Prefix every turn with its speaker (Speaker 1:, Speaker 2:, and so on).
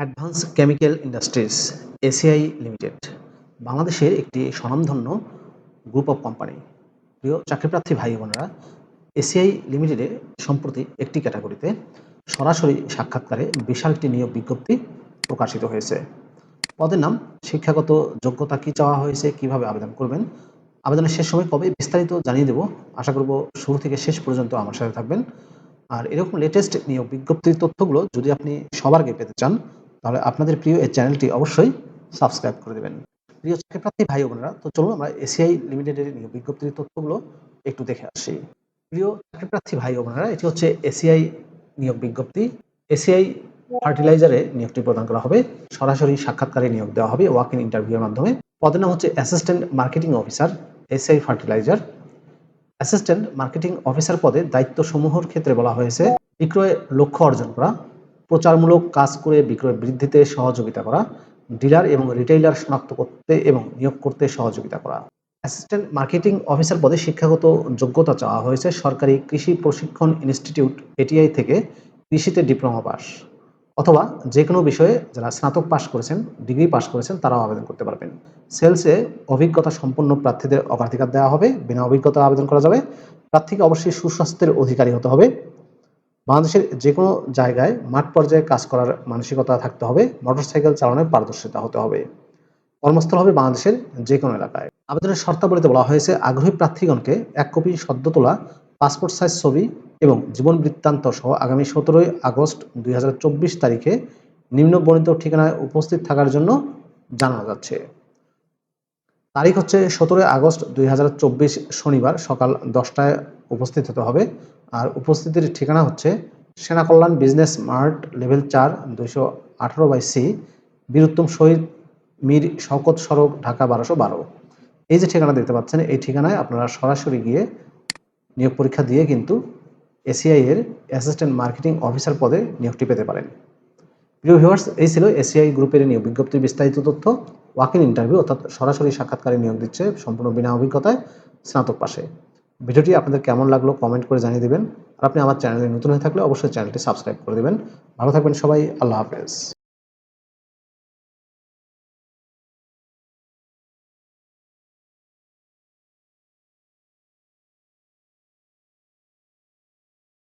Speaker 1: Advanced Chemical Industries ACI Limited, বাংলাদেশের একটি স্বনামধন্য গ্রুপ অফ কোম্পানি। প্রিয় চাকরিপ্রার্থী ভাই বোনেরা, এসিআই লিমিটেডে সম্প্রতি একটি ক্যাটাগরিতে সরাসরি সাক্ষাৎকারে বিশাল একটি নিয়োগ বিজ্ঞপ্তি প্রকাশিত হয়েছে। পদের নাম, শিক্ষাগত যোগ্যতা কী চাওয়া হয়েছে, কীভাবে আবেদন করবেন, আবেদনের শেষ সময় কবে বিস্তারিত জানিয়ে দেব, আশা করব শুরু থেকে শেষ পর্যন্ত আমার সাথে থাকবেন। আর এরকম লেটেস্ট নিয়োগ বিজ্ঞপ্তির তথ্যগুলো যদি আপনি সবার আগে পেতে চান তাহলে আপনাদের প্রিয় এই চ্যানেলটি অবশ্যই সাবস্ক্রাইব করে দেবেন। প্রিয় চাকরিপ্রার্থী ভাই বোনেরা, তো চলুন আমরা এসিআই লিমিটেডের নিয়োগ বিজ্ঞপ্তির তথ্যগুলো একটু দেখে আসি। প্রিয় চাকরিপ্রার্থী ভাই বোনেরা, এটি হচ্ছে এসিআই নিয়োগ বিজ্ঞপ্তি। এসিআই ফার্টিলাইজারে নিয়োগটি প্রদান করা হবে। সরাসরি সাক্ষাৎকারে নিয়োগ দেওয়া হবে ওয়াক ইন ইন্টারভিউয়ের মাধ্যমে। পদের নাম হচ্ছে assistant marketing officer, ACI fertilizer. Assistant marketing officer পদে দায়িত্বসমূহের ক্ষেত্রে বলা হয়েছে, বিক্রয় লক্ষ্য অর্জন করা। প্রচারমূলক কাজ করে বিক্রয় বৃদ্ধিতে সহযোগিতা করা, ডিলার এবং রিটেইলার শনাক্ত করতে এবং নিয়োগ করতে সহযোগিতা করা। অ্যাসিস্ট্যান্ট মার্কেটিং অফিসার পদে শিক্ষাগত যোগ্যতা চাওয়া হয়েছে সরকারি কৃষি প্রশিক্ষণ ইনস্টিটিউট এটিআই থেকে কৃষিতে ডিপ্লোমা পাস। অথবা যে কোনো বিষয়ে যারা স্নাতক পাস করেছেন, ডিগ্রি পাস করেছেন, তারাও আবেদন করতে পারবেন। সেলসে অভিজ্ঞতা সম্পন্ন প্রার্থীদের অগ্রাধিকার দেওয়া হবে। বিনা অভিজ্ঞতা আবেদন করা যাবে। প্রার্থীকে অবশ্যই সুস্বাস্থ্যের অধিকারী হতে হবে। বাংলাদেশের যে কোনো জায়গায় মাঠ পর্যায়ে কাজ করার মানসিকতা থাকতে হবে, মোটরসাইকেল চালানোর পারদর্শিতা হতে হবে। কর্মস্থল হবে বাংলাদেশের যে কোনো এলাকায়। আবেদনের শর্তাবলীতে বলা হয়েছে, আগ্রহী প্রার্থীগণকে এক কপি সদ্য তোলা, পাসপোর্ট সাইজ ছবি এবং জীবন বৃত্তান্ত সহ আগামী সতেরোই আগস্ট দুই হাজার চব্বিশ তারিখে নিম্ন বর্ণিত ঠিকানায় উপস্থিত থাকার জন্য জানানো যাচ্ছে। তারিখ হচ্ছে সতেরোই আগস্ট দুই হাজার চব্বিশ শনিবার সকাল দশটায় উপস্থিত হতে হবে। আর উপস্থিতির ঠিকানা হচ্ছে সেনা কল্যাণ বিজনেস মার্ট, লেভেল চার, দুইশো আঠারো বাই সি, বীরুত্তম শহীদ মীর শওকত সড়ক, ঢাকা বারোশো বারো। এই যে ঠিকানা দেখতে পাচ্ছেন, এই ঠিকানায় আপনারা সরাসরি গিয়ে নিয়োগ পরীক্ষা দিয়ে কিন্তু এসিআই এর অ্যাসিস্ট্যান্ট মার্কেটিং অফিসার পদে নিয়োগটি পেতে পারেন। প্রিয় ভিউয়ার্স, এই ছিল এসিআই গ্রুপের নিয়োগ বিজ্ঞপ্তির বিস্তারিত তথ্য। ওয়াক ইন ইন্টারভিউ, অর্থাৎ সরাসরি সাক্ষাৎকারে নিয়োগ দিচ্ছে সম্পূর্ণ বিনা অভিজ্ঞতায় স্নাতক পাশে। ভিডিওটি আপনাদের কেমন লাগল কমেন্ট করে জানিয়ে দেবেন। আর আপনি আমার চ্যানেলে নতুন হয়ে থাকলে অবশ্যই চ্যানেলটি সাবস্ক্রাইব করে দেবেন। ভালো থাকবেন সবাই, আল্লাহ হাফেজ।